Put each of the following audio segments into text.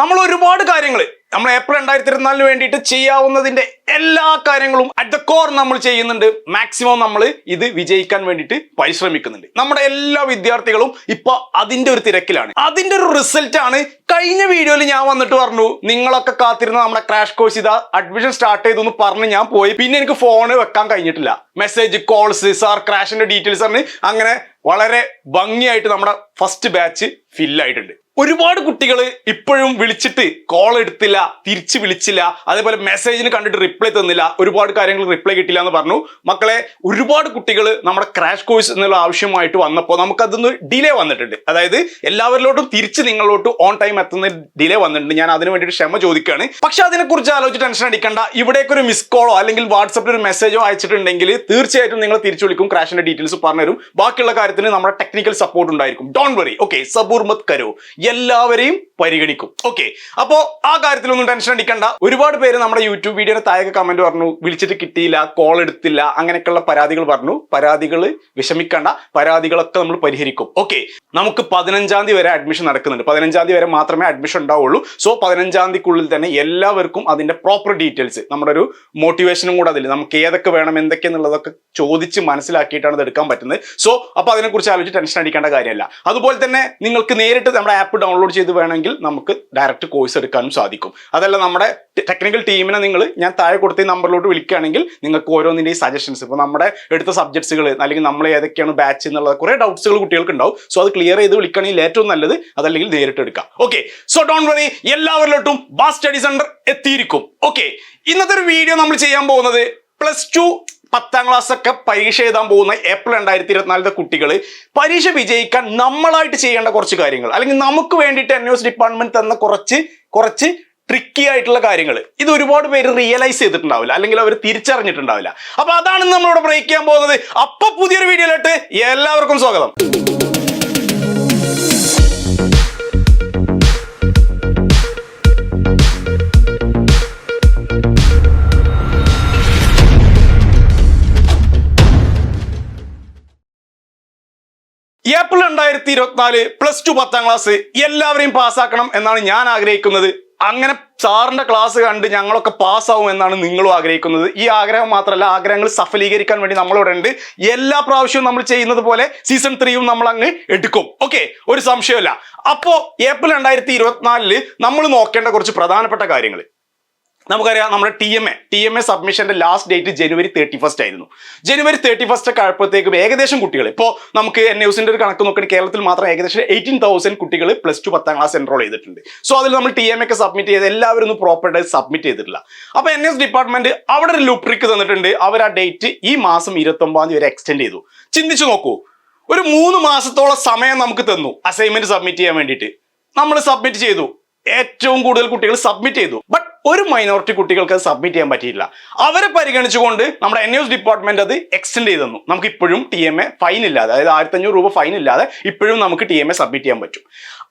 നമ്മൾ ഒരുപാട് കാര്യങ്ങൾ നമ്മൾ ഏപ്രിൽ രണ്ടായിരത്തി ഇരുപത്തിനാലിന് വേണ്ടിയിട്ട് ചെയ്യാവുന്നതിന്റെ എല്ലാ കാര്യങ്ങളും അറ്റ് ദ കോർ നമ്മൾ ചെയ്യുന്നുണ്ട്. മാക്സിമം നമ്മൾ ഇത് വിജയിക്കാൻ വേണ്ടിയിട്ട് പരിശ്രമിക്കുന്നുണ്ട്. നമ്മുടെ എല്ലാ വിദ്യാർത്ഥികളും ഇപ്പൊ അതിന്റെ ഒരു തിരക്കിലാണ്. അതിന്റെ ഒരു റിസൾട്ട് ആണ്. കഴിഞ്ഞ വീഡിയോയിൽ ഞാൻ വന്നിട്ട് പറഞ്ഞു നിങ്ങളൊക്കെ കാത്തിരുന്ന നമ്മുടെ ക്രാഷ് കോഴ്സ് ഇതാ അഡ്മിഷൻ സ്റ്റാർട്ട് ചെയ്തു എന്ന് പറഞ്ഞ് ഞാൻ പോയി. പിന്നെ എനിക്ക് ഫോണ് വെക്കാൻ കഴിഞ്ഞിട്ടില്ല. മെസ്സേജ് കോൾസ് സാർ ക്രാഷിന്റെ ഡീറ്റെയിൽസ് അങ്ങനെ വളരെ ഭംഗിയായിട്ട് നമ്മുടെ ഫസ്റ്റ് ബാച്ച് ഫില്ലായിട്ടുണ്ട് ഒരുപാട് കുട്ടികൾ ഇപ്പോഴും വിളിച്ചിട്ട് കോൾ എടുത്തില്ല തിരിച്ച് വിളിച്ചില്ല അതേപോലെ മെസ്സേജിന് കണ്ടിട്ട് റിപ്ലൈ തന്നില്ല ഒരുപാട് കാര്യങ്ങൾ റിപ്ലൈ കിട്ടില്ല എന്ന് പറഞ്ഞു. മക്കളെ ഒരുപാട് കുട്ടികൾ നമ്മുടെ ക്രാഷ് കോഴ്സ് എന്നുള്ള ആവശ്യമായിട്ട് വന്നപ്പോൾ നമുക്കതൊന്ന് ഡിലേ വന്നിട്ടുണ്ട്. അതായത് എല്ലാവരിലോട്ടും തിരിച്ച് നിങ്ങളിലോട്ട് ഓൺ ടൈം എത്തുന്ന ഡിലേ വന്നിട്ടുണ്ട്. ഞാൻ അതിന് വേണ്ടിയിട്ട് ക്ഷമ ചോദിക്കുകയാണ്. പക്ഷെ അതിനെക്കുറിച്ച് ആലോചിച്ച് ടെൻഷൻ അടിക്കണ്ട. ഇവിടേക്ക് ഒരു മിസ് കോളോ അല്ലെങ്കിൽ വാട്സപ്പിൽ ഒരു മെസ്സേജോ അയച്ചിട്ടുണ്ടെങ്കിൽ തീർച്ചയായിട്ടും നിങ്ങൾ തിരിച്ചു വിളിക്കും ക്രാഷിന്റെ ഡീറ്റെയിൽസ് പറഞ്ഞുതരും. ബാക്കിയുള്ള കാര്യത്തിന് നമ്മുടെ ടെക്നിക്കൽ സപ്പോർട്ട് ഉണ്ടായിരിക്കും. ഡോൺ വറി ഓക്കെ സബൂർമത് കരോ എല്ലാവരെയും പരിഗണിക്കും. ഓക്കെ അപ്പോ ആ കാര്യത്തിലൊന്നും ടെൻഷൻ അടിക്കണ്ട. ഒരുപാട് പേര് നമ്മുടെ യൂട്യൂബ് വീഡിയോയുടെ താഴെ കമന്റ് പറഞ്ഞു വിളിച്ചിട്ട് കിട്ടിയില്ല കോൾ എടുത്തില്ല അങ്ങനെയൊക്കെയുള്ള പരാതികൾ പറഞ്ഞു. പരാതികൾ വിഷമിക്കണ്ട. പരാതികളൊക്കെ നമ്മൾ പരിഹരിക്കും. ഓക്കെ നമുക്ക് പതിനഞ്ചാം തീയതി വരെ അഡ്മിഷൻ നടക്കുന്നുണ്ട്. പതിനഞ്ചാം തീയതി വരെ മാത്രമേ അഡ്മിഷൻ ഉണ്ടാവുള്ളൂ. സോ പതിനഞ്ചാം തീയതിക്കുള്ളിൽ തന്നെ എല്ലാവർക്കും അതിന്റെ പ്രോപ്പർ ഡീറ്റെയിൽസ് നമ്മുടെ ഒരു മോട്ടിവേഷനും കൂടെ അതിൽ നമുക്ക് ഏതൊക്കെ വേണം എന്തൊക്കെ എന്നുള്ളതൊക്കെ ചോദിച്ച് മനസ്സിലാക്കിയിട്ടാണ് ഇത് എടുക്കാൻ പറ്റുന്നത്. സോ അപ്പൊ അതിനെക്കുറിച്ച് ആലോചിച്ച് ടെൻഷൻ അടിക്കേണ്ട കാര്യമല്ല. അതുപോലെ തന്നെ നിങ്ങൾക്ക് നേരിട്ട് നമ്മുടെ ആപ്പ് ഡൗൺലോഡ് ചെയ്ത് വേണമെങ്കിൽ നമുക്ക് ഡയറക്റ്റ് കോഴ്സ് എടുക്കാനും സാധിക്കും. അതല്ല നമ്മുടെ ടെക്നിക്കൽ ടീമിനെ നിങ്ങൾ ഞാൻ താഴെ കൊടുത്ത നമ്പറിലോട്ട് വിളിക്കുകയാണെങ്കിൽ നിങ്ങൾക്ക് ഓരോന്നിന്റെയും സജഷൻസ് ഇപ്പോൾ നമ്മുടെ എടുത്ത സബ്ജക്ട്സുകൾ അല്ലെങ്കിൽ നമ്മൾ ഏതൊക്കെയാണ് ബാച്ച് എന്നുള്ള കുറേ ഡൗട്ട്സുകൾ കുട്ടികൾക്ക് ഉണ്ടാവും സോ അത് ക്ലിയർ ചെയ്ത് വിളിക്കുകയാണെങ്കിൽ ഏറ്റവും നല്ലത് അതല്ലെങ്കിൽ നേരിട്ട് എടുക്കാം. ഓക്കെ സോ ഡോൺ വറി എല്ലാവരിലോട്ടും ബാസ് സ്റ്റഡി സെന്റർ എത്തിയിരിക്കും. ഓക്കെ ഇന്നത്തെ ഒരു വീഡിയോ നമ്മൾ ചെയ്യാൻ പോകുന്നത് പ്ലസ് ടു പത്താം ക്ലാസ് ഒക്കെ പരീക്ഷ എഴുതാൻ പോകുന്ന ഏപ്രിൽ രണ്ടായിരത്തി ഇരുപത്തിനാലിലെ കുട്ടികൾ പരീക്ഷ വിജയിക്കാൻ നമ്മളായിട്ട് ചെയ്യേണ്ട കുറച്ച് കാര്യങ്ങൾ. അല്ലെങ്കിൽ നമുക്ക് വേണ്ടിയിട്ട് എൻ എസ് ഡിപ്പാർട്ട്മെന്റ് തന്ന കുറച്ച് കുറച്ച് ട്രിക്കി ആയിട്ടുള്ള കാര്യങ്ങൾ ഇത് ഒരുപാട് പേര് റിയലൈസ് ചെയ്തിട്ടുണ്ടാവില്ല. അല്ലെങ്കിൽ അവർ തിരിച്ചറിഞ്ഞിട്ടുണ്ടാവില്ല. അപ്പൊ അതാണ് നമ്മളിവിടെ ബ്രേക്ക് ചെയ്യാൻ പോകുന്നത്. അപ്പൊ പുതിയൊരു വീഡിയോയിലോട്ട് എല്ലാവർക്കും സ്വാഗതം. രണ്ടായിരത്തി ഇരുപത്തിനാല് പ്ലസ് ടു പത്താം ക്ലാസ് എല്ലാവരെയും പാസ്സാക്കണം എന്നാണ് ഞാൻ ആഗ്രഹിക്കുന്നത്. അങ്ങനെ സാറിന്റെ ക്ലാസ് കണ്ട് ഞങ്ങളൊക്കെ പാസ്സാവും എന്നാണ് നിങ്ങളും ആഗ്രഹിക്കുന്നത്. ഈ ആഗ്രഹം മാത്രമല്ല ആഗ്രഹങ്ങൾ സഫലീകരിക്കാൻ വേണ്ടി നമ്മളിവിടെ ഉണ്ട്. എല്ലാ പ്രാവശ്യവും നമ്മൾ ചെയ്യുന്നത് പോലെ സീസൺ ത്രീയും നമ്മൾ അങ്ങ് എടുക്കും. ഓക്കെ ഒരു സംശയമല്ല അപ്പോ ഏപ്രിൽ രണ്ടായിരത്തി ഇരുപത്തിനാലിൽ നമ്മൾ നോക്കേണ്ട കുറച്ച് പ്രധാനപ്പെട്ട കാര്യങ്ങൾ നമുക്കറിയാം നമ്മുടെ T M A T M A സബ്മിഷന്റെ last date January thirty first ആയിരുന്നു. ജനുവരി തേർട്ടി ഫസ്റ്റ് കഴിപ്പത്തേക്കും ഏകദേശം കുട്ടികൾ ഇപ്പോൾ നമുക്ക് എൻ ന്യൂസിന്റെ ഒരു കണക്ക് നോക്കുകയാണെങ്കിൽ കേരളത്തിൽ മാത്രം ഏകദേശം എയ്റ്റീൻ തൗസൻഡ് കുട്ടികൾ പ്ലസ് ടു പത്താം ക്ലാസ് എൻറോൾ ചെയ്തിട്ടുണ്ട്. സോ അതിൽ നമ്മൾ ടി എം ഒക്കെ സബ്മിറ്റ് ചെയ്ത് എല്ലാവരും ഒന്നും പ്രോപ്പറായിട്ട് സബ്മിറ്റ് ചെയ്തിട്ടില്ല. അപ്പോൾ എൻ എസ് ഡിപ്പാർട്ട്മെന്റ് അവിടെ ഒരു ലുപ്രിക്ക് തന്നിട്ടുണ്ട്. അവർ ആ ഡേറ്റ് ഈ മാസം ഇരുപത്തൊമ്പതാം തീയതി വരെ എക്സ്റ്റെൻഡ് ചെയ്തു. ചിന്തിച്ചു നോക്കൂ. ഒരു മൂന്ന് മാസത്തോളം സമയം നമുക്ക് തന്നു അസൈൻമെന്റ് സബ്മിറ്റ് ചെയ്യാൻ വേണ്ടിയിട്ട്. നമ്മൾ സബ്മിറ്റ് ചെയ്തു. ഏറ്റവും കൂടുതൽ കുട്ടികൾ സബ്മിറ്റ് ചെയ്തു. ബട്ട് ഒരു മൈനോറിറ്റി കുട്ടികൾക്ക് അത് സബ്മിറ്റ് ചെയ്യാൻ പറ്റിയില്ല അവരെ പരിഗണിച്ചുകൊണ്ട് നമ്മുടെ എൻ എസ് ഡിപ്പാർട്ട്മെന്റ് അത് എക്സ്റ്റെൻഡ് ചെയ്തു തന്നു. നമുക്ക് ഇപ്പോഴും ടി എം എ ഫൈൻ ഇല്ലാതെ അതായത് ആയിരത്തി അഞ്ഞൂറ് രൂപ ഫൈൻ ഇല്ലാതെ ഇപ്പോഴും നമുക്ക് ടി എം എ സബ്മിറ്റ് ചെയ്യാൻ പറ്റും.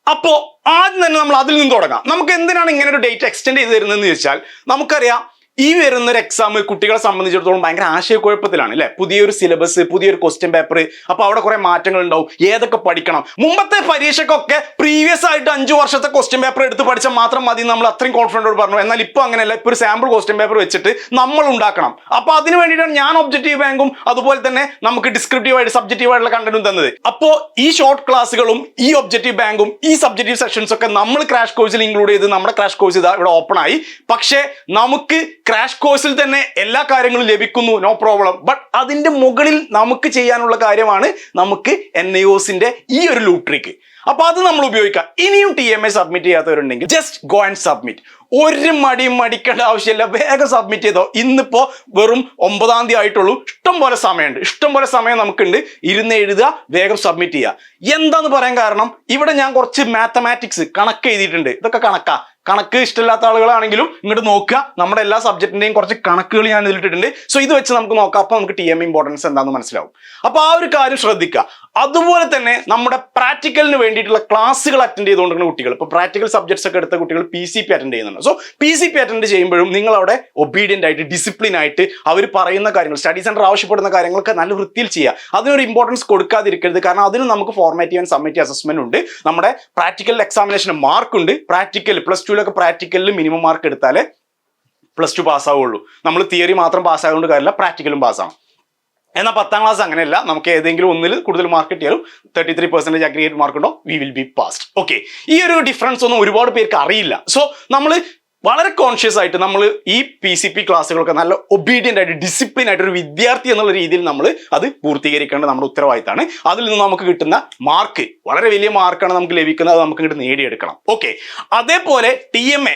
അപ്പോ ആദ്യം തന്നെ നമ്മൾ അതിൽ നിന്ന് തുടങ്ങാം. നമുക്ക് എന്തിനാണ് ഇങ്ങനെ ഒരു ഡേറ്റ് എക്സ്റ്റെൻഡ് ചെയ്ത് തരുന്നതെന്ന് ചോദിച്ചാൽ നമുക്കറിയാം ഈ വരുന്ന ഒരു എക്സാം കുട്ടികളെ സംബന്ധിച്ചിടത്തോളം ഭയങ്കര ആശയക്കുഴപ്പത്തിലാണ് അല്ലെ പുതിയൊരു സിലബസ് പുതിയൊരു ക്വസ്റ്റ്യൻ പേപ്പർ അപ്പൊ അവിടെ കുറെ മാറ്റങ്ങൾ ഉണ്ടാവും ഏതൊക്കെ പഠിക്കണം? മുമ്പത്തെ പരീക്ഷക്കൊക്കെ പ്രീവിയസ് ആയിട്ട് അഞ്ചു വർഷത്തെ ക്വസ്റ്റ്യൻ പേപ്പർ എടുത്ത് പഠിച്ചാൽ മാത്രം മതി നമ്മൾ അത്രയും കോൺഫിഡന്റോട് പറഞ്ഞു. എന്നാൽ ഇപ്പൊ അങ്ങനെയല്ല. ഇപ്പൊ ഒരു സാമ്പിൾ ക്വസ്റ്റ്യൻ പേപ്പർ വെച്ചിട്ട് നമ്മൾ ഉണ്ടാക്കണം. അപ്പൊ അതിന് വേണ്ടിയിട്ടാണ് ഞാൻ ഒബ്ജക്റ്റീവ് ബാങ്കും അതുപോലെ തന്നെ നമുക്ക് ഡിസ്ക്രിപ്റ്റീവ് ആയിട്ട് സബ്ജക്റ്റീവ് ആയിട്ടുള്ള കണ്ടന്റും തന്നത്. അപ്പോൾ ഈ ഷോർട്ട് ക്ലാസ്സുകളും ഈ ഒബ്ജക്റ്റീവ് ബാങ്കും ഈ സബ്ജക്റ്റീവ് സെക്ഷൻസ് ഒക്കെ നമ്മൾ ക്രാഷ് കോഴ്സിൽ ഇൻക്ലൂഡ് ചെയ്ത് നമ്മുടെ ക്രാഷ് കോഴ്സ് ഇതാ ഇവിടെ ഓപ്പൺ ആയി. പക്ഷേ നമുക്ക് ക്രാഷ് കോഴ്സിൽ തന്നെ എല്ലാ കാര്യങ്ങളും ലഭിക്കുന്നു നോ പ്രോബ്ലം ബട്ട് അതിന്റെ മുകളിൽ നമുക്ക് ചെയ്യാനുള്ള കാര്യമാണ് നമുക്ക് എൻ ഐ ഒസിന്റെ ഈ ഒരു ലൂട്രിക്ക് അപ്പോൾ അത് നമ്മൾ ഉപയോഗിക്കാം. ഇനിയും ടി എം എ സബ്മിറ്റ് ചെയ്യാത്തവരുണ്ടെങ്കിൽ ജസ്റ്റ് ഗോ ആൻഡ് സബ്മിറ്റ് ഒരു മടിയും മടിക്കേണ്ട ആവശ്യമില്ല. വേഗം സബ്മിറ്റ് ചെയ്തോ. ഇന്നിപ്പോ വെറും ഒമ്പതാം തീയതി ആയിട്ടുള്ളൂ. ഇഷ്ടം പോലെ സമയമുണ്ട്. ഇഷ്ടം പോലെ സമയം നമുക്കുണ്ട്. ഇരുന്ന് എഴുതുക വേഗം സബ്മിറ്റ് ചെയ്യുക. എന്താന്ന് പറയാൻ കാരണം ഇവിടെ ഞാൻ കുറച്ച് മാത്തമാറ്റിക്സ് കണക്ക് എഴുതിയിട്ടുണ്ട്. ഇതൊക്കെ കണക്കാ. കണക്ക് ഇഷ്ടമില്ലാത്ത ആളുകളാണെങ്കിലും ഇങ്ങോട്ട് നോക്കുക. നമ്മുടെ എല്ലാ സബ്ജക്റ്റിന്റെയും കുറച്ച് കണക്കുകൾ ഞാൻ ഇതിലിട്ടിട്ടുണ്ട് സോ ഇത് വെച്ച് നമുക്ക് നോക്കാം. അപ്പൊ നമുക്ക് ടി എം ഇമ്പോർട്ടൻസ് എന്താണെന്ന് മനസ്സിലാവും. അപ്പൊ ആ ഒരു കാര്യം ശ്രദ്ധിക്കുക. അതുപോലെ തന്നെ നമ്മുടെ പ്രാക്ടിക്കലിന് വേണ്ടിയിട്ടുള്ള ക്ലാസ്സുകൾ അറ്റൻഡ് ചെയ്തുകൊണ്ടിരുന്ന കുട്ടികൾ. ഇപ്പൊ പ്രാക്ടിക്കൽ സബ്ജക്ട്സ് ഒക്കെ എടുത്ത കുട്ടികൾ പി സി പി അറ്റൻഡ് ചെയ്യുന്നുണ്ട്. So P C P attend ചെയ്യുമ്പോഴും നിങ്ങൾ അവിടെ ഒബീഡിയന്റ് ആയിട്ട് ഡിസിപ്ലിൻ ആയിട്ട് അവർ പറയുന്ന കാര്യങ്ങൾ സ്റ്റഡി സെന്റർ ആവശ്യപ്പെടുന്ന കാര്യങ്ങളൊക്കെ നല്ല വൃത്തിയിൽ ചെയ്യുക. അതിനൊരു ഇമ്പോർട്ടൻസ് കൊടുക്കാതിരിക്കരുത്. കാരണം അതിന് നമുക്ക് ഫോർമാറ്റീവ് ആൻഡ് സബ്മിറ്റ് അസസ്മെന്റ് ഉണ്ട്. നമ്മുടെ പ്രാക്ടിക്കൽ എക്സാമിനേഷന് മാർക്ക് ഉണ്ട്. പ്രാക്ടിക്കൽ പ്ലസ് ടുവിലൊക്കെ പ്രാക്ടിക്കലിൽ മിനിമം മാർക്ക് എടുത്താലേ പ്ലസ് ടു പാസ്സാവുള്ളൂ നമ്മൾ തിയറി മാത്രം പാസ്സായതുകൊണ്ട് കാര്യമില്ല പ്രാക്ടിക്കലും പാസ്സാവും എന്നാൽ പത്താം ക്ലാസ് അങ്ങനെയല്ല നമുക്ക് ഏതെങ്കിലും ഒന്നിൽ കൂടുതൽ മാർക്ക് കിട്ടിയാലും thirty three percentage aggregate mark ഉണ്ടോ? We will be passed okay ഈ ഒരു ഡിഫറൻസ് ഒന്നും ഒരുപാട് പേർക്ക് അറിയില്ല. സോ നമ്മൾ വളരെ കോൺഷ്യസ് ആയിട്ട് നമ്മൾ ഈ പി സി പി ക്ലാസ്സുകളൊക്കെ നല്ല ഒബീഡിയന്റ് ആയിട്ട് ഡിസിപ്ലിൻ ആയിട്ട് ഒരു വിദ്യാർത്ഥി എന്നുള്ള രീതിയിൽ നമ്മൾ അത് പൂർത്തീകരിക്കേണ്ടത് നമ്മുടെ ഉത്തരവാദിത്തമാണ്. അതിൽ നിന്ന് നമുക്ക് കിട്ടുന്ന മാർക്ക് വളരെ വലിയ മാർക്കാണ് നമുക്ക് ലഭിക്കുന്നത്. അത് നമുക്ക് ഇങ്ങോട്ട് നേടിയെടുക്കണം. ഓക്കെ അതേപോലെ T M A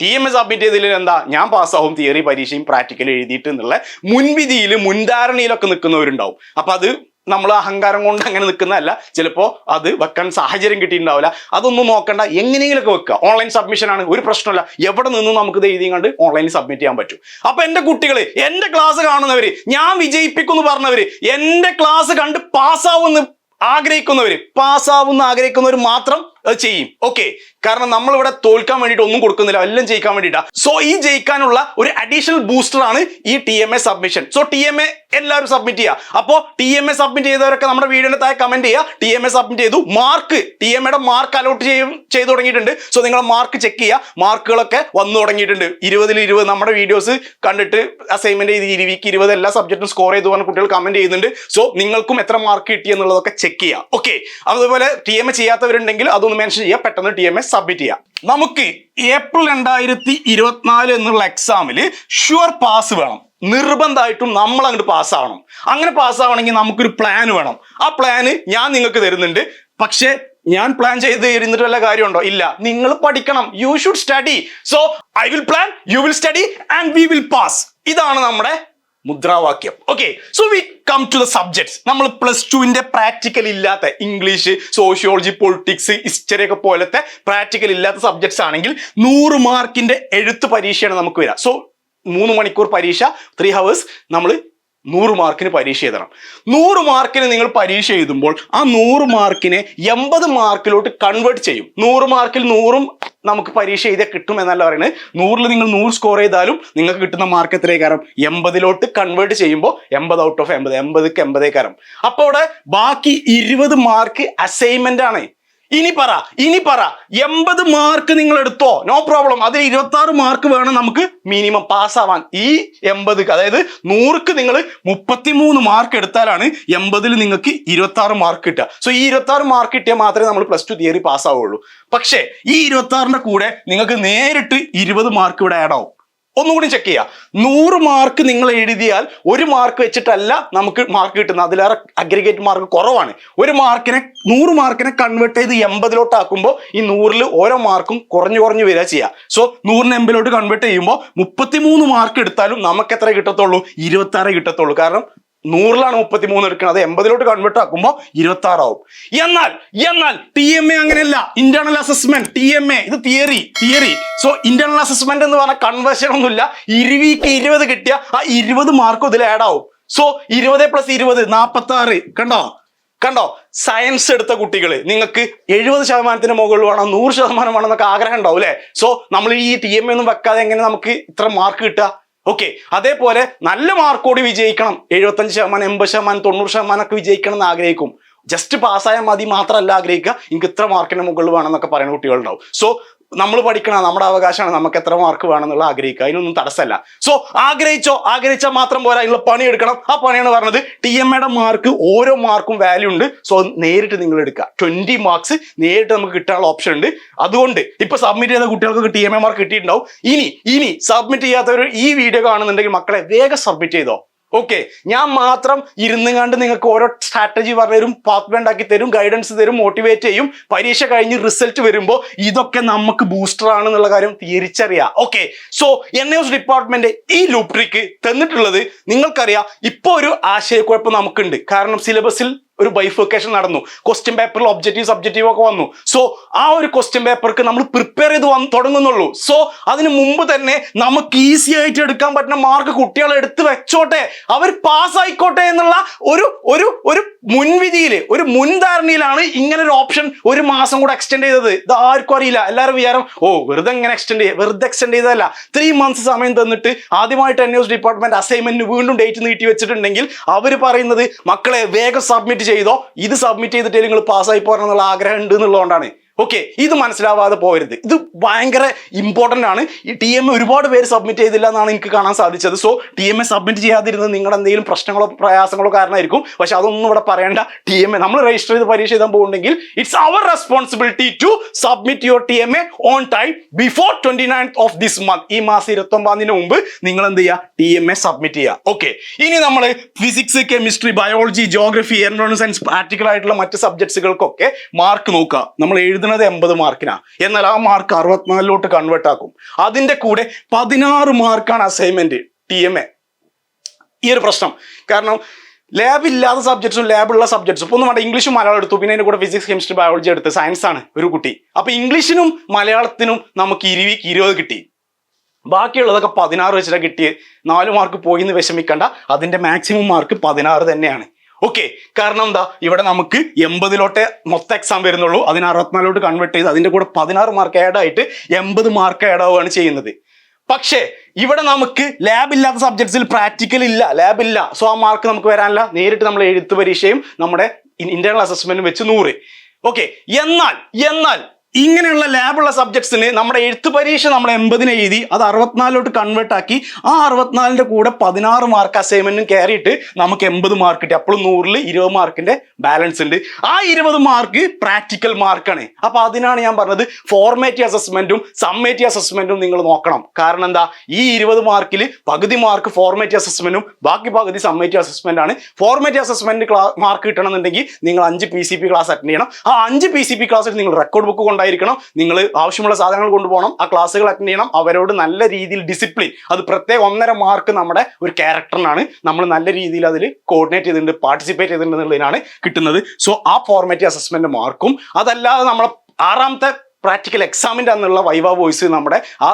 T M A submit ചെയ്തതിൽ എന്താ? ഞാൻ പാസ്സാവും തിയറി പരീക്ഷയും പ്രാക്ടിക്കലും എഴുതിയിട്ട് എന്നുള്ള മുൻവിധിയിൽ മുൻധാരണയിലൊക്കെ നിൽക്കുന്നവരുണ്ടാവും. അപ്പം അത് നമ്മൾ അഹങ്കാരം കൊണ്ട് അങ്ങനെ നിൽക്കുന്നതല്ല. ചിലപ്പോൾ അത് വെക്കാൻ സാഹചര്യം കിട്ടിയിട്ടുണ്ടാവില്ല. അതൊന്നും നോക്കണ്ട. എങ്ങനെയെങ്കിലുമൊക്കെ വെക്കുക. ഓൺലൈൻ സബ്മിഷൻ ആണ്. ഒരു പ്രശ്നമല്ല എവിടെ നിന്നും നമുക്ക് ഇത് എഴുതിയും കണ്ട് ഓൺലൈനിൽ സബ്മിറ്റ് ചെയ്യാൻ പറ്റും. അപ്പൊ എന്റെ കുട്ടികൾ എന്റെ ക്ലാസ് കാണുന്നവർ ഞാൻ വിജയിപ്പിക്കുന്നു പറഞ്ഞവർ എന്റെ ക്ലാസ് കണ്ട് പാസ്സാവുമെന്ന് ആഗ്രഹിക്കുന്നവര് പാസ്സാവുമെന്ന് ആഗ്രഹിക്കുന്നവർ മാത്രം അത് ചെയ്യും. ഓക്കെ കാരണം നമ്മൾ ഇവിടെ തോൽക്കാൻ വേണ്ടിയിട്ട് ഒന്നും കൊടുക്കുന്നില്ല. എല്ലാം ജയിക്കാൻ വേണ്ടിയിട്ടാ. സോ ഈ ജയിക്കാനുള്ള ഒരു അഡീഷണൽ ബൂസ്റ്റർ ആണ് ഈ T M A submission so T M A എല്ലാവരും സബ്മിറ്റ് ചെയ്യുക അപ്പോൾ ടി എം എ സബ്മിറ്റ് ചെയ്തവരൊക്കെ നമ്മുടെ വീഡിയോയുടെ താഴെ കമന്റ് ചെയ്യുക ടി എം എ സബ്മിറ്റ് ചെയ്തു. മാർക്ക് ടി എം എയുടെ മാർക്ക് അലോട്ട് ചെയ്യും ചെയ്തു തുടങ്ങിയിട്ടുണ്ട്. സോ നിങ്ങൾ മാർക്ക് ചെക്ക് ചെയ്യുക മാർക്കുകളൊക്കെ വന്നു തുടങ്ങിയിട്ടുണ്ട്. ഇരുപതിൽ ഇരുപത് നമ്മുടെ വീഡിയോസ് കണ്ടിട്ട് അസൈൻമെന്റ് ചെയ്ത് ഇരുവിക്ക് വീക്ക് ഇരുപത് എല്ലാ സബ്ജക്റ്റും സ്കോർ ചെയ്തു പറഞ്ഞ കുട്ടികൾ കമന്റ് ചെയ്യുന്നുണ്ട്. സോ നിങ്ങൾക്കും എത്ര മാർക്ക് കിട്ടി എന്നുള്ളതൊക്കെ ചെക്ക് ചെയ്യുക ഓക്കെ അതുപോലെ ടി എം എ ചെയ്യാത്തവരുണ്ടെങ്കിൽ അതൊന്ന് മെൻഷൻ ചെയ്യുക പെട്ടെന്ന് ടി എം എ സബ്മിറ്റ് ചെയ്യാം. നമുക്ക് ഏപ്രിൽ രണ്ടായിരത്തി ഇരുപത്തിനാല് എന്നുള്ള എക്സാമിൽ ഷുവർ പാസ് വേണം. നിർബന്ധമായിട്ടും നമ്മൾ അങ്ങോട്ട് പാസ്സാവണം അങ്ങനെ പാസ്സാവണമെങ്കിൽ നമുക്കൊരു പ്ലാൻ വേണം. ആ പ്ലാന് ഞാൻ നിങ്ങൾക്ക് തരുന്നുണ്ട്. പക്ഷേ ഞാൻ പ്ലാൻ ചെയ്ത് ഇരുന്നിട്ട് വല്ല കാര്യമുണ്ടോ? ഇല്ല. നിങ്ങൾ പഠിക്കണം. You should study so I will plan you will study and we will pass ഇതാണ് നമ്മുടെ മുദ്രാവാക്യം. Okay so we come to the subjects നമ്മൾ പ്ലസ് ടുവിന്റെ പ്രാക്ടിക്കൽ ഇല്ലാത്ത ഇംഗ്ലീഷ് സോഷ്യോളജി പൊളിറ്റിക്സ് ഹിസ്റ്ററി ഒക്കെ പോലത്തെ പ്രാക്ടിക്കൽ ഇല്ലാത്ത സബ്ജക്ട്സ് ആണെങ്കിൽ നൂറ് മാർക്കിന്റെ എഴുത്ത് പരീക്ഷയാണ് നമുക്ക് വരിക. സോ മൂന്ന് മണിക്കൂർ പരീക്ഷ ത്രീ ഹവേഴ്സ് നമ്മൾ നൂറ് മാർക്കിന് പരീക്ഷ എഴുതണം. നൂറ് മാർക്കിന് നിങ്ങൾ പരീക്ഷ എഴുതുമ്പോൾ ആ നൂറ് മാർക്കിനെ എൺപത് മാർക്കിലോട്ട് കൺവേർട്ട് ചെയ്യും. നൂറ് മാർക്കിൽ നൂറും നമുക്ക് പരീക്ഷ എഴുതിയാൽ കിട്ടും എന്നല്ല പറയുന്നത്. നൂറിൽ നിങ്ങൾ നൂറ് സ്കോർ ചെയ്താലും നിങ്ങൾക്ക് കിട്ടുന്ന മാർക്ക് എത്രയേക്കാരം? എൺപതിലോട്ട് കൺവേർട്ട് ചെയ്യുമ്പോൾ എൺപത് ഔട്ട് ഓഫ് എൺപത് എൺപതിക്ക് എൺപതേക്കാരം. അപ്പോൾ അവിടെ ബാക്കി ഇരുപത് മാർക്ക് അസൈൻമെന്റ് ആണ്. ഇനി പറ ഇനി പറ. എൺപത് മാർക്ക് നിങ്ങൾ എടുത്തോ? നോ പ്രോബ്ലം അതിൽ ഇരുപത്തി ആറ് മാർക്ക് വേണം നമുക്ക് മിനിമം പാസ്സാവാൻ ഈ എൺപത് അതായത് നൂറുക്ക് നിങ്ങൾ മുപ്പത്തിമൂന്ന് മാർക്ക് എടുത്താലാണ് എൺപതിൽ നിങ്ങൾക്ക് ഇരുപത്തി ആറ് മാർക്ക് കിട്ടുക. സോ ഈ ഇരുപത്തി ആറ് മാർക്ക് കിട്ടിയാൽ മാത്രമേ നമ്മൾ പ്ലസ് ടു തിയറി പാസ്സാവുള്ളൂ പക്ഷേ ഈ ഇരുപത്തി ആറിന്റെ കൂടെ നിങ്ങൾക്ക് നേരിട്ട് ഇരുപത് മാർക്ക് ഇവിടെ ആഡ് ആവും. ഒന്നുകൂടി ചെക്ക് ചെയ്യുക നൂറ് മാർക്ക് നിങ്ങൾ എഴുതിയാൽ ഒരു മാർക്ക് വെച്ചിട്ടല്ല നമുക്ക് മാർക്ക് കിട്ടുന്നത്. അതിലേറെ അഗ്രിഗേറ്റ് മാർക്ക് കുറവാണ്. ഒരു മാർക്കിനെ നൂറ് മാർക്കിനെ കൺവേർട്ട് ചെയ്ത് എൺപതിലോട്ടാക്കുമ്പോൾ ഈ നൂറിൽ ഓരോ മാർക്കും കുറഞ്ഞു കുറഞ്ഞു വരിക ചെയ്യുക സോ നൂറിന് എൺപതിലോട്ട് കൺവേർട്ട് ചെയ്യുമ്പോൾ മുപ്പത്തിമൂന്ന് മാർക്ക് എടുത്താലും നമുക്ക് എത്ര കിട്ടത്തുള്ളൂ? ഇരുപത്തി കിട്ടത്തുള്ളൂ. കാരണം നൂറിലാണ് മുപ്പത്തി മൂന്ന് എടുക്കുന്നത് എൺപതിലോട്ട് കൺവേർട്ട് ആക്കുമ്പോൾ ഇരുപത്തി ആറാവും എന്നാൽ എന്നാൽ ടി എം എ അങ്ങനെയല്ല. Internal assessment T M A ഇത് theory theory so internal assessment എന്ന് പറഞ്ഞാൽ കൺവേർഷൻ ഒന്നുമില്ല. ഇരുവിക്ക് ഇരുപത് കിട്ടിയ ആ ഇരുപത് മാർക്കും ഇതിൽ ആഡ് ആവും. സോ ഇരുപത് പ്ലസ് ഇരുപത് നാൽപ്പത്തി ആറ് കണ്ടോ? കണ്ടോ? സയൻസ് എടുത്ത കുട്ടികൾ. നിങ്ങൾക്ക് എഴുപത് ശതമാനത്തിന് മുകളിൽ വേണം നൂറ് ശതമാനം വേണം എന്നൊക്കെ ആഗ്രഹം ഉണ്ടാവും അല്ലേ? സോ നമ്മൾ ഈ ടി എം ഒന്നും വെക്കാതെ എങ്ങനെ നമുക്ക് ഇത്ര മാർക്ക് കിട്ടുക? ഓക്കെ അതേപോലെ നല്ല മാർക്കോട് വിജയിക്കണം. എഴുപത്തഞ്ച് ശതമാനം എൺപത് ശതമാനം തൊണ്ണൂറ് ശതമാനം ഒക്കെ വിജയിക്കണം എന്ന് ആഗ്രഹിക്കും. ജസ്റ്റ് പാസ്സായാൽ മതി മാത്രമല്ല ആഗ്രഹിക്കുക. എനിക്ക് ഇത്ര മാർക്കിന് മുകളിൽ വേണം എന്നൊക്കെ പറയുന്ന കുട്ടികളുണ്ടാവും. സോ നമ്മൾ പഠിക്കണം നമ്മുടെ അവകാശമാണ് നമുക്ക് എത്ര മാർക്ക് വേണമെന്നുള്ള ആഗ്രഹിക്കുക. അതിനൊന്നും തടസ്സമല്ല. സോ ആഗ്രഹിച്ചോ ആഗ്രഹിച്ചാൽ മാത്രം പോരാ. അതിനുള്ള പണി എടുക്കണം ആ പണിയാണ് പറഞ്ഞത്. ടി എം എയുടെ മാർക്ക് ഓരോ മാർക്കും വാല്യൂ ഉണ്ട്. സോ നേരിട്ട് നിങ്ങൾ എടുക്കുക. ട്വന്റി മാർക്സ് നേരിട്ട് നമുക്ക് കിട്ടാനുള്ള ഓപ്ഷൻ ഉണ്ട്. അതുകൊണ്ട് ഇപ്പൊ സബ്മിറ്റ് ചെയ്ത കുട്ടികൾക്ക് ടി എം എ മാർക്ക് കിട്ടിയിട്ടുണ്ടാവും. ഇനി ഇനി സബ്മിറ്റ് ചെയ്യാത്തവർ ഈ വീഡിയോ കാണുന്നുണ്ടെങ്കിൽ മക്കളെ വേഗം സബ്മിറ്റ് ചെയ്തോ. ഓക്കെ ഞാൻ മാത്രം ഇരുന്ന് കണ്ട് നിങ്ങൾക്ക് ഓരോ സ്ട്രാറ്റജി പറഞ്ഞു തരും പാത്ത് വേ ഉണ്ടാക്കി തരും ഗൈഡൻസ് തരും മോട്ടിവേറ്റ് ചെയ്യും പരീക്ഷ കഴിഞ്ഞ് റിസൾട്ട് വരുമ്പോൾ ഇതൊക്കെ നമുക്ക് ബൂസ്റ്റർ ആണെന്നുള്ള കാര്യം തിരിച്ചറിയാം. Okay so N S department ഈ ലൂപ്ട്രിക്ക് തന്നിട്ടുള്ളത് നിങ്ങൾക്കറിയാം ഇപ്പോൾ ഒരു ആശയക്കുഴപ്പം നമുക്കുണ്ട്. കാരണം സിലബസിൽ ഒരു ബൈഫോക്കേഷൻ നടന്നു. ക്വസ്റ്റ്യൻ പേപ്പറിൽ ഒബ്ജക്റ്റീവ് സബ്ജക്റ്റീവ് ഒക്കെ വന്നു. സോ ആ ഒരു ക്വസ്റ്റ്യൻ പേപ്പർക്ക് നമ്മൾ പ്രിപ്പയർ ചെയ്ത് വന്ന് തുടങ്ങുന്നുള്ളൂ. സോ അതിന് മുമ്പ് തന്നെ നമുക്ക് ഈസി ആയിട്ട് എടുക്കാൻ പറ്റുന്ന മാർക്ക് കുട്ടികളെ എടുത്ത് വെച്ചോട്ടെ. അവർ പാസ് ആയിക്കോട്ടെ എന്നുള്ള ഒരു ഒരു ഒരു മുൻവിധിയിൽ ഒരു മുൻധാരണയിലാണ് ഇങ്ങനെ ഒരു ഓപ്ഷൻ ഒരു മാസം കൂടെ എക്സ്റ്റെൻഡ് ചെയ്തത്. ഇത് ആർക്കും അറിയില്ല. എല്ലാവരും വിചാരം ഓ വെറുതെ ഇങ്ങനെ എക്സ്റ്റെൻഡ് ചെയ്യുക വെറുതെ എക്സ്റ്റെൻഡ് ചെയ്തതല്ല. ത്രീ മന്ത്സ് സമയം തന്നിട്ട് ആദ്യമായിട്ട് അന്വേഷണ ഡിപ്പാർട്ട്മെന്റ് അസൈൻമെന്റ് വീണ്ടും ഡേറ്റ് നീട്ടി വെച്ചിട്ടുണ്ടെങ്കിൽ അവർ പറയുന്നത് മക്കളെ വേഗം സബ്മിറ്റ് ചെയ്തോ? ഇത് സബ്മിറ്റ് ചെയ്തിട്ടേ നിങ്ങൾ പാസ്സായി പോരണം ആഗ്രഹം ഉണ്ട് എന്നുള്ളതുകൊണ്ടാണ്. ഓക്കെ ഇത് മനസ്സിലാവാതെ പോകരുത് ഇത് ഭയങ്കര ഇമ്പോർട്ടന്റ് ആണ്. ഈ ടി എം ഒരുപാട് പേര് സബ്മിറ്റ് ചെയ്തില്ല എന്നാണ് എനിക്ക് കാണാൻ സാധിച്ചത്. So T M A submit ചെയ്യാതിരുന്നത് നിങ്ങളുടെ എന്തെങ്കിലും പ്രശ്നങ്ങളോ പ്രയാസങ്ങളോ കാരണമായിരിക്കും. പക്ഷെ അതൊന്നും ഇവിടെ പറയേണ്ട. ടി എം എ നമ്മൾ രജിസ്റ്റർ ചെയ്ത് പരീക്ഷ എഴുതാൻ പോകുന്നുണ്ടെങ്കിൽ it's our responsibility to submit your T M A on time before twenty nine of this month ഈ മാസം ഇരുപത്തൊമ്പതിന് മുമ്പ് നിങ്ങൾ എന്ത് ചെയ്യുക? ടി എം എ സബ്മിറ്റ് ചെയ്യുക. ഓക്കെ ഇനി നമ്മൾ physics chemistry biology geography environment science practical ആയിട്ടുള്ള മറ്റ് സബ്ജക്ട്സുകൾക്കൊക്കെ മാർക്ക് നോക്കുക. നമ്മൾ എഴുതുന്നത് എൺപത് മാർക്കിനാണ് എന്നാൽ ആ മാർക്ക് അറുപത്തിനാലിലോട്ട് കൺവേർട്ട് ആക്കും. അതിന്റെ കൂടെ പതിനാറ് മാർക്കാണ് അസൈൻമെന്റ് ടി എം എ ഈ ഒരു പ്രശ്നം. കാരണം ലാബ് ഇല്ലാത്ത സബ്ജക്ട്സും ലാബുള്ള സബ്ജക്ട്സും ഒന്നും വേണ്ട ഇംഗ്ലീഷും മലയാളം എടുത്തു. പിന്നെ അതിന്റെ കൂടെ ഫിസിക്സ് കെമിസ്ട്രി ബയോളജി എടുത്ത് സയൻസ് ആണ് ഒരു കുട്ടി. അപ്പൊ ഇംഗ്ലീഷിനും മലയാളത്തിനും നമുക്ക് ഇരുവി ഇരുപത് കിട്ടി. ബാക്കിയുള്ളതൊക്കെ പതിനാറ് വെച്ചിട്ടാണ് കിട്ടിയത് നാല് മാർക്ക് പോയി എന്ന് വിഷമിക്കണ്ട. അതിന്റെ മാക്സിമം മാർക്ക് പതിനാറ് തന്നെയാണ്. ഓക്കെ കാരണം എന്താ? ഇവിടെ നമുക്ക് എൺപതിലോട്ടെ മൊത്തം എക്സാം വരുന്നുള്ളൂ. അതിന് അറുപത്തിനാലോട്ട് കൺവേർട്ട് ചെയ്ത് അതിന്റെ കൂടെ പതിനാറ് മാർക്ക് ആഡ് ആയിട്ട് എൺപത് മാർക്ക് ആഡ് ആവുകയാണ് ചെയ്യുന്നത്. പക്ഷേ ഇവിടെ നമുക്ക് ലാബ് ഇല്ലാത്ത സബ്ജക്ട്സിൽ പ്രാക്ടിക്കൽ ഇല്ല. ലാബ് ഇല്ല. സോ ആ മാർക്ക് നമുക്ക് വരാനില്ല. നേരിട്ട് നമ്മൾ എഴുത്ത് പരീക്ഷയും നമ്മുടെ ഇന്റേണൽ അസസ്മെന്റും വെച്ച് നൂറ്. ഓക്കെ എന്നാൽ എന്നാൽ ഇങ്ങനെയുള്ള ലാബുള്ള സബ്ജക്ട്സിന് നമ്മുടെ എഴുത്ത് പരീക്ഷ നമ്മൾ എൺപതിന് എഴുതി അത് അറുപത്തിനാലിലോട്ട് കൺവേർട്ട് ആക്കി ആ അറുപത്തിനാലിന്റെ കൂടെ പതിനാറ് മാർക്ക് അസൈൻമെന്റും കയറിയിട്ട് നമുക്ക് എൺപത് മാർക്ക് കിട്ടി. അപ്പോൾ നൂറിൽ ഇരുപത് മാർക്കിന്റെ ബാലൻസ് ഉണ്ട്. ആ ഇരുപത് മാർക്ക് പ്രാക്ടിക്കൽ മാർക്കാണ് അപ്പോൾ അതിനാണ് ഞാൻ പറഞ്ഞത് ഫോർമേറ്റീവ് അസസ്മെന്റും സമ്മേറ്റീവ് അസസ്മെന്റും നിങ്ങൾ നോക്കണം. കാരണം എന്താ? ഈ ഇരുപത് മാർക്കിൽ പകുതി മാർക്ക് ഫോർമേറ്റീവ് അസസ്മെന്റും ബാക്കി പകുതി സമ്മേറ്റീവ് അസസ്മെന്റ് ആണ്. ഫോർമേറ്റീവ് അസസ്മെന്റ് മാർക്ക് കിട്ടണമെന്നുണ്ടെങ്കിൽ നിങ്ങൾ അഞ്ച് P C P class attend ചെയ്യണം. ആ അഞ്ച് പി സി പി ക്ലാസ്സിൽ നിങ്ങൾ റെക്കോർഡ് ബുക്ക് കൊണ്ടായിരിക്കണം നിങ്ങൾ ആവശ്യമുള്ള സാധനങ്ങൾ കൊണ്ടുപോകണം. ആ ക്ലാസ്സുകൾ അറ്റൻഡ് ചെയ്യണം. അവരോട് നല്ല രീതിയിൽ ഡിസിപ്ലിൻ അത് പ്രത്യേക ഒന്നര മാർക്ക് നമ്മുടെ ഒരു ക്യാരക്ടറിനാണ് നമ്മൾ നല്ല രീതിയിൽ അതിൽ കോർഡിനേറ്റ് ചെയ്തിട്ടുണ്ട് പാർട്ടിസിപ്പേറ്റ് ചെയ്തിട്ടുണ്ട് എന്നുള്ളതിനാണ് കിട്ടുന്നത്. സോ ആ ഫോർമാറ്റീവ് അസസ്മെന്റ് മാർക്കും അതല്ലാതെ നമ്മളെ ആറാമത്തെ പ്രാക്ടിക്കൽ എക്സാമിന്റെ അന്നുള്ള വൈവ വോയിസ് നമ്മുടെ ആ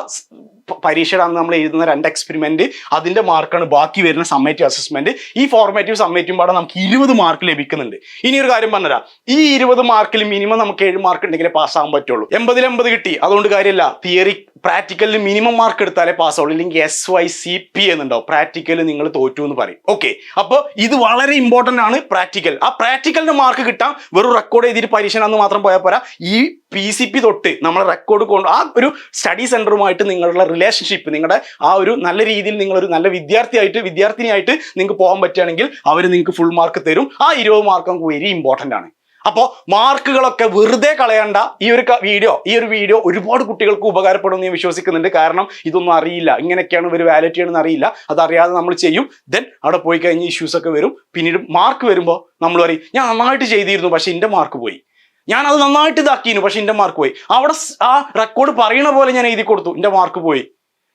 പരീക്ഷയുടെ അന്ന് നമ്മൾ എഴുതുന്ന രണ്ട് എക്സ്പെരിമെന്റ് അതിന്റെ മാർക്കാണ് ബാക്കി വരുന്ന സമ്മേറ്റീവ് അസസ്മെന്റ് ഈ ഫോർമേറ്റീവ് സമ്മേറ്റീവ് പാടെ നമുക്ക് ഇരുപത് മാർക്ക് ലഭിക്കുന്നുണ്ട്. ഇനി ഒരു കാര്യം പറഞ്ഞുതരാം. ഈ ഇരുപത് മാർക്കിൽ മിനിമം നമുക്ക് ഏഴ് മാർക്ക് ഉണ്ടെങ്കിലേ പാസ്സാകാൻ പറ്റുള്ളൂ. എൺപതിൽ എൺപത് കിട്ടി. അതുകൊണ്ട് കാര്യമില്ല. തിയറി പ്രാക്ടിക്കലിൽ മിനിമം മാർക്ക് എടുത്താലേ പാസ് ആവുള്ളൂ. ഇല്ലെങ്കിൽ എസ് വൈ സി പി എന്നുണ്ടോ പ്രാക്ടിക്കൽ നിങ്ങൾ തോറ്റു എന്ന് പറയും. ഓക്കെ അപ്പോൾ ഇത് വളരെ ഇമ്പോർട്ടന്റ് ആണ് പ്രാക്ടിക്കൽ ആ പ്രാക്ടിക്കലിന് മാർക്ക് കിട്ടാൻ വെറും റെക്കോർഡ് ചെയ്തിട്ട് പരീക്ഷ മാത്രം പോയാൽ പോരാ. ഈ പി സി പി തൊട്ട് നമ്മളെ റെക്കോർഡ് കൊണ്ട് ആ ഒരു സ്റ്റഡി സെന്ററുമായിട്ട് നിങ്ങളുടെ റിലേഷൻഷിപ്പ് നിങ്ങളുടെ ആ ഒരു നല്ല രീതിയിൽ നിങ്ങളൊരു നല്ല വിദ്യാർത്ഥിയായിട്ട് വിദ്യാർത്ഥിനിയായിട്ട് നിങ്ങൾക്ക് പോകാൻ പറ്റുകയാണെങ്കിൽ അവർ നിങ്ങൾക്ക് ഫുൾ മാർക്ക് തരും. ആ ഇരുപത് മാർക്ക് വെരി ഇമ്പോർട്ടന്റ് ആണ്. അപ്പോൾ മാർക്കുകളൊക്കെ വെറുതെ കളയണ്ട. ഈ ഒരു വീഡിയോ ഈ ഒരു വീഡിയോ ഒരുപാട് കുട്ടികൾക്ക് ഉപകാരപ്പെടും എന്ന് ഞാൻ വിശ്വസിക്കുന്നുണ്ട്. കാരണം ഇതൊന്നും അറിയില്ല. ഇങ്ങനെയൊക്കെയാണ് ഇവർ വാലിറ്റ് ചെയ്യണമെന്ന് അറിയില്ല. അതറിയാതെ നമ്മൾ ചെയ്യും. ദെൻ അവിടെ പോയി കഴിഞ്ഞ് ഇഷ്യൂസ് ഒക്കെ വരും. പിന്നീട് മാർക്ക് വരുമ്പോൾ നമ്മൾ പറയും ഞാൻ നന്നായിട്ട് ചെയ്തിരുന്നു പക്ഷെ എന്റെ മാർക്ക് പോയി. ഞാൻ അത് നന്നായിട്ട് ഇതാക്കിയിരുന്നു പക്ഷെ എന്റെ മാർക്ക് പോയി. അവിടെ ആ റെക്കോർഡ് പറയണ പോലെ ഞാൻ എഴുതി കൊടുത്തു എന്റെ മാർക്ക് പോയി.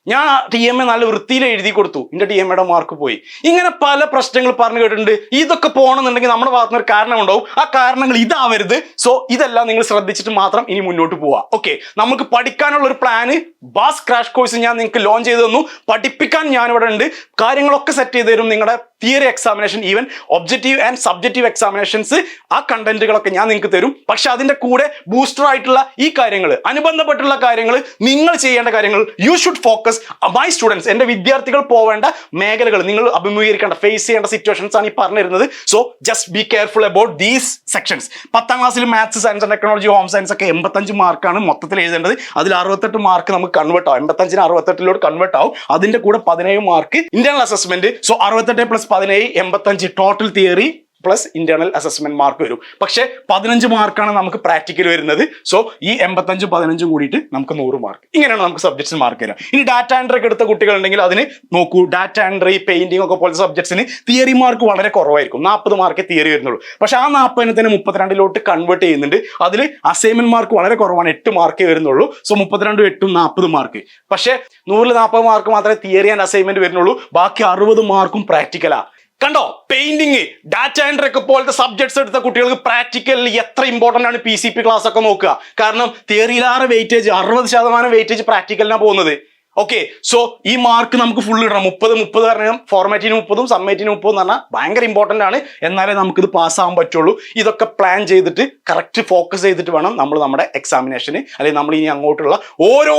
ഞാൻ ടി എം എ നല്ല വൃത്തിയിൽ എഴുതി കൊടുത്തു എന്റെ ടി എം എയുടെ മാർക്ക് പോയി. ഇങ്ങനെ പല പ്രശ്നങ്ങൾ പറഞ്ഞു കേട്ടിട്ടുണ്ട്. ഇതൊക്കെ പോകണമെന്നുണ്ടെങ്കിൽ നമ്മുടെ ഭാഗത്ത് നിന്ന് ഒരു കാരണം ഉണ്ടാവും. ആ കാരണങ്ങൾ ഇതാവരുത്. സോ ഇതെല്ലാം നിങ്ങൾ ശ്രദ്ധിച്ചിട്ട് മാത്രം ഇനി മുന്നോട്ട് പോവാം. ഓക്കെ നമുക്ക് പഠിക്കാനുള്ള ഒരു പ്ലാന് ബാസ് ക്രാഷ് കോഴ്സ് ഞാൻ നിങ്ങൾക്ക് ലോഞ്ച് ചെയ്തു തന്നു. പഠിപ്പിക്കാൻ ഞാനിവിടെ ഉണ്ട്. കാര്യങ്ങളൊക്കെ സെറ്റ് ചെയ്ത് തരും നിങ്ങളുടെ theory examination even objective and subjective examinations ആ കണ്ടന്റുകളൊക്കെ ഞാൻ നിങ്ങൾക്ക് തരും. പക്ഷെ അതിന്റെ കൂടെ ബൂസ്റ്റർ ആയിട്ടുള്ള ഈ കാര്യങ്ങൾ അനുബന്ധപ്പെട്ടുള്ള കാര്യങ്ങൾ നിങ്ങൾ ചെയ്യേണ്ട കാര്യങ്ങൾ you should focus my students എന്റെ വിദ്യാർത്ഥികൾ പോവേണ്ട മേഖലകൾ നിങ്ങൾ അഭിമുഖീകരിക്കേണ്ട ഫേസ് ചെയ്യേണ്ട സിറ്റുവേഷൻസ് ആണ് ഈ പറഞ്ഞിരുന്നത്. So just be careful about these sections പത്താം ക്ലാസ്സിൽ maths science and technology home science ഒക്കെ എൺപത്തഞ്ച് മാർക്കാണ് മൊത്തത്തിൽ എഴുതേണ്ടത്. അതിൽ അറുപത്തെട്ട് മാർക്ക് നമുക്ക് കൺവേർട്ട് ആവും. എൺപത്തഞ്ചിന് അറുപത്തെട്ടിലോട്ട് കൺവേർട്ട് ആവും. അതിന്റെ കൂടെ പതിനേഴ് മാർക്ക് ഇന്റേണൽ അസസ്മെന്റ് സോ അറുപത്തെട്ട് പ്ലസ് പതിനേഴ് എൺപത്തഞ്ച് total theory plus internal assessment mark വരും. പക്ഷേ പതിനഞ്ച് മാർക്കാണ് നമുക്ക് പ്രാക്ടിക്കൽ വരുന്നത്. സോ ഈ എൺപത്തഞ്ചും പതിനഞ്ചും കൂടിയിട്ട് നമുക്ക് നൂറ് മാർക്ക് ഇങ്ങനെയാണ് നമുക്ക് സബ്ജക്ട്സിന് മാർക്ക് വരിക. ഇനി ഡാറ്റ എൻട്രി ഒക്കെ എടുത്ത കുട്ടികളുണ്ടെങ്കിൽ അതിന് നോക്കൂ ഡാറ്റ എൻട്രി പെയിന്റിംഗ് ഒക്കെ പോലത്തെ സബ്ജക്ട്സിന് തിയറി മാർക്ക് വളരെ കുറവായിരിക്കും. നാൽപ്പത് മാർക്ക് തിയറി വരുന്നുള്ളൂ. പക്ഷെ ആ നാൽപ്പതിനെ തന്നെ മുപ്പത്തിരണ്ടിലോട്ട് കൺവേർട്ട് ചെയ്യുന്നുണ്ട്. അതിൽ അസൈൻമെന്റ് മാർക്ക് വളരെ കുറവാണ്. എട്ട് മാർക്കേ വരുന്നുള്ളൂ. സോ മുപ്പത്തിരണ്ടും എട്ടും നാൽപ്പത് മാർക്ക് പക്ഷേ നൂറിൽ നാൽപ്പത് മാർക്ക് മാത്രമേ തിയറി ആൻഡ് അസൈൻമെന്റ് വരുന്നുള്ളൂ. ബാക്കി അറുപത് മാർക്കും പ്രാക്ടിക്കലാ കണ്ടോ? പെയിന്റിങ് ഡാറ്റ എൻട്രി ഒക്കെ പോലത്തെ സബ്ജക്ട്സ് എടുത്ത കുട്ടികൾക്ക് പ്രാക്ടിക്കലിൽ എത്ര ഇമ്പോർട്ടന്റ് ആണ് പി സി പി ക്ലാസ് ഒക്കെ നോക്കുക. കാരണം തിയറിയിലാറ് വെയിറ്റേജ് അറുപത് ശതമാനം വെയിറ്റേജ് പ്രാക്ടിക്കലിനാണ് പോകുന്നത്. ഓക്കെ സോ ഈ മാർക്ക് നമുക്ക് ഫുൾ ഇടണം. മുപ്പത് മുപ്പത് പറഞ്ഞാൽ ഫോർമാറ്റിന് മുപ്പതും സബ്മേറ്റിന് മുപ്പതും എന്ന് പറഞ്ഞാൽ ഭയങ്കര ഇമ്പോർട്ടന്റ് ആണ്. എന്നാലേ നമുക്കിത് പാസ്സാകാൻ പറ്റുള്ളൂ. ഇതൊക്കെ പ്ലാൻ ചെയ്തിട്ട് കറക്റ്റ് ഫോക്കസ് ചെയ്തിട്ട് വേണം നമ്മൾ നമ്മുടെ എക്സാമിനേഷന് അല്ലെങ്കിൽ നമ്മൾ ഇനി അങ്ങോട്ടുള്ള ഓരോ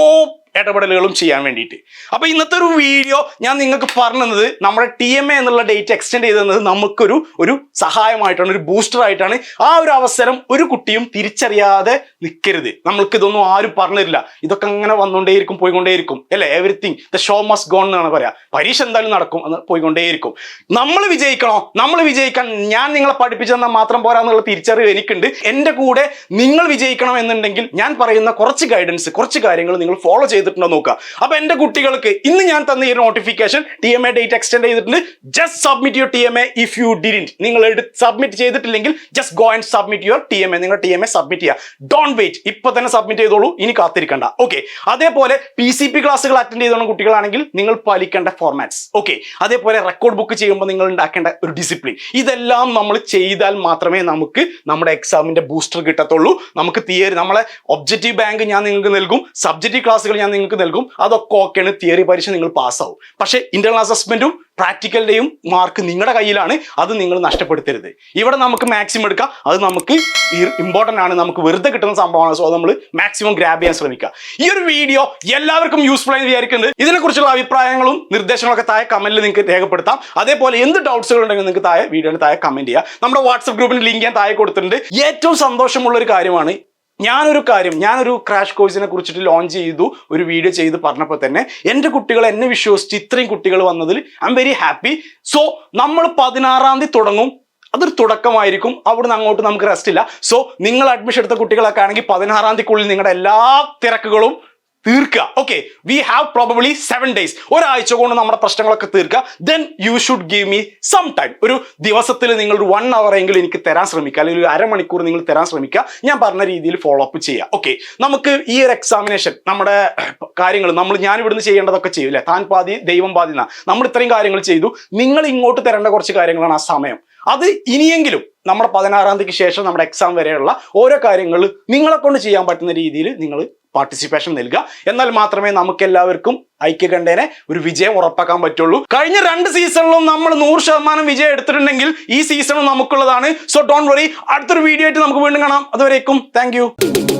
ഇടപെടലുകളും ചെയ്യാൻ വേണ്ടിയിട്ട്. അപ്പോൾ ഇന്നത്തെ ഒരു വീഡിയോ ഞാൻ നിങ്ങൾക്ക് പറഞ്ഞത് നമ്മുടെ ടി എം എ എന്നുള്ള ഡേറ്റ് എക്സ്റ്റെൻഡ് ചെയ്തത് നമുക്കൊരു ഒരു സഹായമായിട്ടാണ് ഒരു ബൂസ്റ്റർ ആയിട്ടാണ്. ആ ഒരു അവസരം ഒരു കുട്ടിയും തിരിച്ചറിയാതെ നിൽക്കരുത് നമ്മൾക്ക് ഇതൊന്നും ആരും പറഞ്ഞു തരില്ല ഇതൊക്കെ അങ്ങനെ വന്നുകൊണ്ടേയിരിക്കും പോയിക്കൊണ്ടേയിരിക്കും. അല്ലേ? Everything the show must go on എന്നാണ് പറയാ. പരീക്ഷ എന്തായാലും നടക്കും എന്ന് പോയിക്കൊണ്ടേയിരിക്കും. നമ്മൾ വിജയിക്കണോ? നമ്മൾ വിജയിക്കാൻ ഞാൻ നിങ്ങളെ പഠിപ്പിച്ചു തന്നാൽ മാത്രം പോരാ എന്നുള്ള തിരിച്ചറിവ് എനിക്കുണ്ട്. എന്റെ കൂടെ നിങ്ങൾ വിജയിക്കണം എന്നുണ്ടെങ്കിൽ ഞാൻ പറയുന്ന കുറച്ച് ഗൈഡൻസ് കുറച്ച് കാര്യങ്ങൾ നിങ്ങൾ ഫോളോ ചെയ്തിട്ടുണ്ടോ നോക്കുക. അപ്പൊ എന്റെ കുട്ടികൾക്ക് ഇന്ന് ഞാൻ തന്ന ഈ notification T M A date extend ചെയ്തിട്ടുണ്ട്. Just submit your T M A if you didn't നിങ്ങൾ സബ്മിറ്റ് ചെയ്തിട്ടില്ലെങ്കിൽ just go and submit your T M A നിങ്ങൾ ടി എം എ സബ്മിറ്റ് ചെയ്യുക. ഡോൺ വെയിറ്റ് ഇപ്പൊ തന്നെ സബ്മിറ്റ് ചെയ്തോളൂ. ഇനി കാത്തിരിക്കണ്ട. ഓക്കെ അതേപോലെ പി സി പി ക്ലാസ്സുകൾ അറ്റൻഡ് ചെയ്തോളും കുട്ടികളാണെങ്കിൽ നിങ്ങൾ പാലിക്കേണ്ട ഫോർമാറ്റ്സ് ഓക്കെ അതേപോലെ റെക്കോർഡ് ബുക്ക് ചെയ്യുമ്പോൾ നിങ്ങൾ ഉണ്ടാക്കേണ്ട ഒരു ഡിസിപ്ലിൻ ഇതെല്ലാം നമ്മൾ ചെയ്താൽ മാത്രമേ നമുക്ക് നമ്മുടെ എക്സാമിന്റെ ബൂസ്റ്റർ കിട്ടത്തുള്ളൂ. നമുക്ക് തിയറി നമ്മളെ ഒബ്ജക്റ്റീവ് ബാങ്ക് ഞാൻ നിങ്ങൾക്ക് നൽകും. സബ്ജക്റ്റീവ് ക്ലാസ്സുകൾ ഞാൻ നിങ്ങൾക്ക് നൽകും. അതൊക്കെ ഓക്കെയാണ് തിയറി പരീക്ഷ നിങ്ങൾ പാസ്സാവും പക്ഷേ ഇന്റർണൽ അസസ്മെന്റും പ്രാക്ടിക്കലിന്റെയും മാർക്ക് നിങ്ങളുടെ കയ്യിലാണ്. അത് നിങ്ങൾ നഷ്ടപ്പെടുത്തരുത്. ഇവിടെ നമുക്ക് മാക്സിമം എടുക്കാം. അത് നമുക്ക് ഇമ്പോർട്ടന്റ് ആണ്. നമുക്ക് വെറുതെ കിട്ടുന്ന സംഭവമാണ്. സോ നമ്മൾ മാക്സിമം ഗ്രാബ് ചെയ്യാൻ ശ്രമിക്കുക. ഈ ഒരു വീഡിയോ എല്ലാവർക്കും യൂസ്ഫുൾ ആയി വിചാരിക്കുന്നത് ഇതിനെക്കുറിച്ചുള്ള അഭിപ്രായങ്ങളും നിർദ്ദേശങ്ങളൊക്കെ താഴെ കമന്റിൽ നിങ്ങൾക്ക് രേഖപ്പെടുത്താം. അതേപോലെ എന്ത് ഡൗട്ട്സുകൾ ഉണ്ടെങ്കിൽ നിങ്ങൾക്ക് താഴെ വീഡിയോയുടെ താഴെ കമന്റ് ചെയ്യുക നമ്മുടെ വാട്സപ്പ് ഗ്രൂപ്പിന് ലിങ്ക് ഞാൻ താഴെ കൊടുത്തിട്ടുണ്ട്. ഏറ്റവും സന്തോഷമുള്ള ഒരു കാര്യമാണ് ഞാനൊരു കാര്യം ഞാനൊരു ക്രാഷ് കോഴ്സിനെ കുറിച്ചിട്ട് ലോഞ്ച് ചെയ്തു ഒരു വീഡിയോ ചെയ്ത് പറഞ്ഞപ്പോൾ തന്നെ എന്റെ കുട്ടികൾ എന്നെ വിശ്വസിച്ച് ഇത്രയും കുട്ടികൾ വന്നതിൽ I'm very happy so നമ്മൾ പതിനാറാം തീയതി തുടങ്ങും. അതൊരു തുടക്കമായിരിക്കും. അവിടുന്ന് അങ്ങോട്ട് നമുക്ക് റെസ്റ്റ് ഇല്ല. സോ നിങ്ങൾ അഡ്മിഷൻ എടുത്ത കുട്ടികളൊക്കെ ആണെങ്കിൽ പതിനാറാം തീയതിക്കുള്ളിൽ നിങ്ങളുടെ എല്ലാ തിരക്കുകളും തീർക്കുക. Okay we have probably seven days ഒരാഴ്ച കൊണ്ട് നമ്മുടെ പ്രശ്നങ്ങളൊക്കെ തീർക്കുക. Then you should give me some time ഒരു ദിവസത്തിൽ നിങ്ങൾ ഒരു വൺ അവർ എങ്കിലും എനിക്ക് തരാൻ ശ്രമിക്കുക. അല്ലെങ്കിൽ ഒരു അരമണിക്കൂർ നിങ്ങൾ തരാൻ ശ്രമിക്കുക. ഞാൻ പറഞ്ഞ രീതിയിൽ ഫോളോ അപ്പ് ചെയ്യുക. ഓക്കെ നമുക്ക് ഈ ഒരു എക്സാമിനേഷൻ നമ്മുടെ കാര്യങ്ങൾ നമ്മൾ ഞാൻ ഇവിടുന്ന് ചെയ്യേണ്ടതൊക്കെ ചെയ്യൂലേ താൻ പാതി ദൈവം പാതി നമ്മൾ ഇത്രയും കാര്യങ്ങൾ ചെയ്തു. നിങ്ങൾ ഇങ്ങോട്ട് തരേണ്ട കുറച്ച് കാര്യങ്ങളാണ് ആ സമയം. അത് ഇനിയെങ്കിലും നമ്മുടെ പതിനാറാം തീയതിക്ക് ശേഷം നമ്മുടെ എക്സാം വരെയുള്ള ഓരോ കാര്യങ്ങൾ നിങ്ങളെ കൊണ്ട് ചെയ്യാൻ പറ്റുന്ന രീതിയിൽ നിങ്ങൾ പാർട്ടിസിപ്പേഷൻ നൽകുക. എന്നാൽ മാത്രമേ നമുക്ക് എല്ലാവർക്കും ഐക്യകണ്ഠേനെ ഒരു വിജയം ഉറപ്പാക്കാൻ പറ്റുള്ളൂ. കഴിഞ്ഞ രണ്ട് സീസണിലും നമ്മൾ നൂറ് ശതമാനം വിജയം എടുത്തിട്ടുണ്ടെങ്കിൽ ഈ സീസണും നമുക്കുള്ളതാണ് സോ ഡോണ്ട് വറി അടുത്തൊരു വീഡിയോ ആയിട്ട് നമുക്ക് വീണ്ടും കാണാം. അതുവരേക്കും താങ്ക്